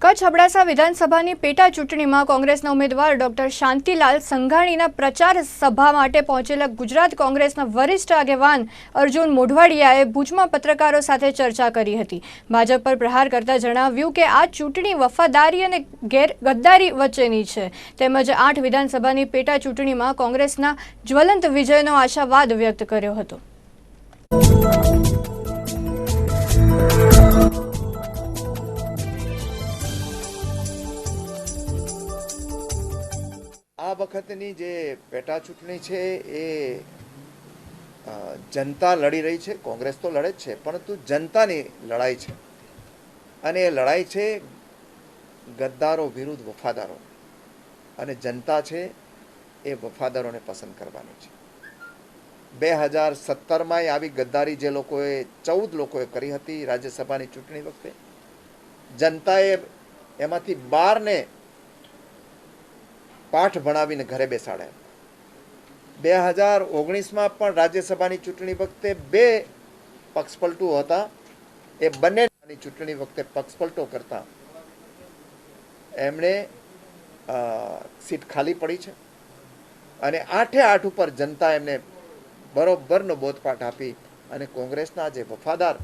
કચ્છ અબડાસા વિધાનસભાની પેટા ચૂંટણીમાં કોંગ્રેસના ઉમેદવાર ડોક્ટર શાંતિલાલ સંઘાણીના પ્રચાર સભા માટે પહોંચેલા ગુજરાત કોંગ્રેસના વરિષ્ઠ આગેવાન અર્જુન મોઢવાડિયાએ ભુજમાં પત્રકારો સાથે ચર્ચા કરી હતી. ભાજપ પર પ્રહાર કરતા જણાવ્યું કે આ ચૂંટણી વફાદારી અને ગેર ગદ્દારી વચ્ચેની છે. તેમજ આઠ વિધાનસભાની પેટા ચૂંટણીમાં કોંગ્રેસના જ્વલંત વિજયનો આશાવાદ વ્યક્ત કર્યો હતો. આ વખતની જે પેટા ચૂંટણી છે એ જનતા લડી રહી છે, કોંગ્રેસ તો લડે જ છે, પરંતુ જનતાની લડાઈ છે. અને એ લડાઈ છે ગદ્દારો વિરુદ્ધ વફાદારો. અને જનતા છે એ વફાદારોને પસંદ કરવાની છે. બે હજાર સત્તરમાં આવી ગદ્દારી જે લોકોએ, ચૌદ લોકોએ કરી હતી રાજ્યસભાની ચૂંટણી વખતે, જનતાએ એમાંથી બારને પાઠ ભણાવીને ઘરે બેસાડ્યા બે હજાર ઓગણીસમાં પણ રાજ્યસભાની ચૂંટણી વખતે બે પક્ષપલટુ હતા. એ બંનેની ચૂંટણી વખતે પક્ષપલટો કરતા. એમણે સીટ ખાલી પડી છે. અને આઠે આઠ ઉપર જનતા એમને બરોબરનો બોધપાઠ આપી અને કોંગ્રેસના જે વફાદાર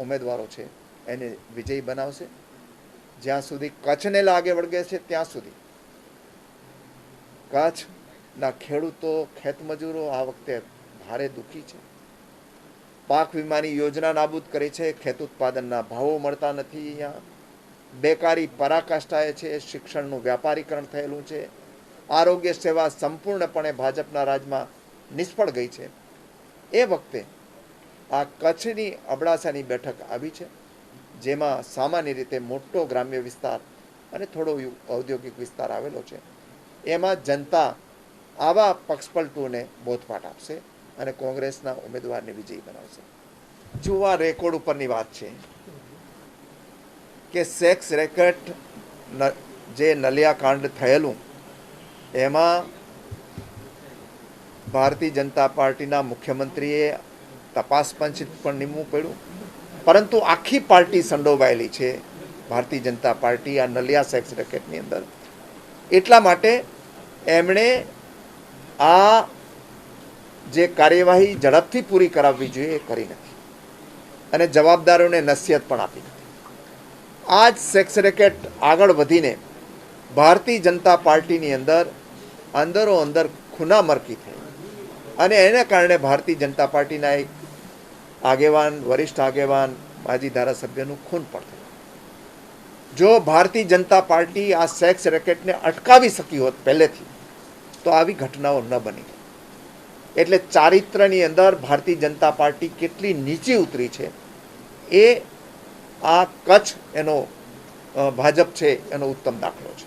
ઉમેદવારો છે એને વિજયી બનાવશે. જ્યાં સુધી કચ્છને લાગે વળગે છે, ત્યાં સુધી. કચ્છના ખેડૂતો ખેતમજૂરો આ વખતે ભારે દુઃખી છે. પાક વીમાની યોજના નાબૂદ કરી છે. ખેત ઉત્પાદનના ભાવો મળતા નથી અહીંયા. બેકારી પરાકાષ્ઠાએ છે. શિક્ષણનું વ્યાપારીકરણ થયેલું છે. આરોગ્ય સેવા સંપૂર્ણપણે ભાજપના રાજમાં નિષ્ફળ ગઈ છે. એ વખતે આ કચ્છની અબડાસાની બેઠક આવી છે, જેમાં સામાન્ય રીતે મોટો ગ્રામ્ય વિસ્તાર અને થોડો ઔદ્યોગિક વિસ્તાર આવેલો છે. એમાં જનતા આવા પક્ષપલટુને બોધપાઠ આપશે અને કોંગ્રેસના ઉમેદવારને વિજયી બનાવશે. જો આ રેકોર્ડ ઉપરની વાત છે કે સેક્સ રેકેટ જે નલિયાકાંડ થયેલું, એમાં ભારતીય જનતા પાર્ટીના મુખ્યમંત્રીએ તપાસ પંચ પણ નિમવું પડ્યું. પરંતુ આખી પાર્ટી સંડોવાયેલી છે ભારતીય જનતા પાર્ટી આ નલિયા સેક્સ રેકેટની અંદર. એટલા માટે એમણે આ જે કાર્યવાહી ઝડપથી પૂરી કરાવવી જોઈએ એ કરી નથી. અને જવાબદારોને નસીહત પણ આપી નથી. આ જ સેક્સ રેકેટ આગળ વધીને ભારતીય જનતા પાર્ટીની અંદર અંદરો અંદર ખૂનામરકી થઈ. અને એને કારણે ભારતીય જનતા પાર્ટીના એક આગેવાન, વરિષ્ઠ આગેવાન, માજી ધારાસભ્યનું ખૂન પણ થયું. જો ભારતીય જનતા પાર્ટી આ સેક્સ રેકેટને અટકાવી શકી હોત પહેલેથી તો આવી ઘટનાઓ ન બની. એટલે ચારિત્રની અંદર ભારતીય જનતા પાર્ટી કેટલી નીચી ઉતરી છે, એ આ કચ્છ એનો ભાજપ છે એનો ઉત્તમ દાખલો છે.